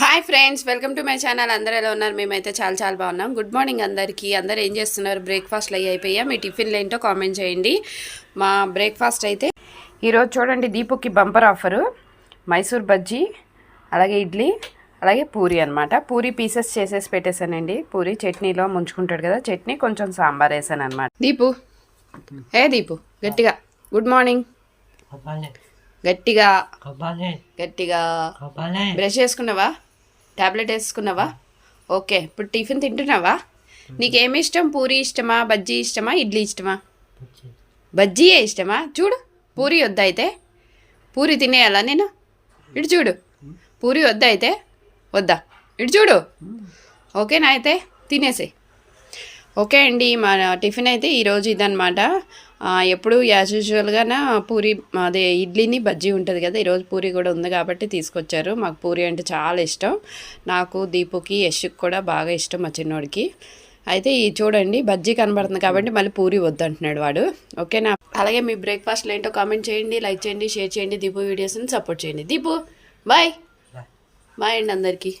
Hi friends welcome to my channel. అందరూ ఎలా ఉన్నారు? మేమైతే చాలా చాలా బాగున్నాం. గుడ్ మార్నింగ్ అందరికీ. అందరూ ఏం చేస్తున్నారు? బ్రేక్ఫాస్ట్లు అయ్యి అయిపోయా మీ టిఫిన్లు ఏంటో కామెంట్ చేయండి. మా బ్రేక్ఫాస్ట్ అయితే ఈరోజు చూడండి దీపుకి బంపర్ ఆఫరు మైసూర్ బజ్జీ అలాగే ఇడ్లీ అలాగే పూరి అనమాట పూరి పీసెస్ చేసేసి పెట్టేశానండి. పూరి చట్నీలో ముంచుకుంటాడు కదా చట్నీ కొంచెం సాంబార్ వేసాను అనమాట దీపు. ఏ దీపు? గట్టిగా. Good morning. గట్టిగా. గట్టిగా. బ్రష్ చేసుకున్నావా? ట్యాబ్లెట్ వేసుకున్నావా? ఓకే ఇప్పుడు టిఫిన్ తింటున్నావా? నీకేమి ఇష్టం? పూరి ఇష్టమా? బజ్జీ ఇష్టమా? ఇడ్లీ ఇష్టమా? బజ్జీయే ఇష్టమా? చూడు పూరి వద్దా అయితే. పూరి తినేయాలా నేను? ఇటు చూడు. పూరి వద్దా అయితే వద్దా? ఇటు చూడు. ఓకేనా అయితే? తినేసే ఓకే అండి మన టిఫిన్ అయితే ఈరోజు ఇదనమాట ఎప్పుడు యాజ్ యూజువల్గా పూరి అదే ఇడ్లీని బజ్జీ ఉంటుంది కదా ఈరోజు పూరి కూడా ఉంది కాబట్టి తీసుకొచ్చారు. మాకు పూరి అంటే చాలా ఇష్టం. నాకు దీపుకి యశ్కి కూడా బాగా ఇష్టం మా చిన్నోడికి. అయితే ఈ చూడండి బజ్జీ కనబడుతుంది కాబట్టి మళ్ళీ పూరి వద్దంటున్నాడు వాడు. ఓకేనా? అలాగే మీ బ్రేక్ఫాస్ట్లో ఏంటో కామెంట్ చేయండి లైక్ చేయండి షేర్ చేయండి దీపు వీడియోస్ని సపోర్ట్ చేయండి. దీపు బాయ్. బాయ్ అండి అందరికీ.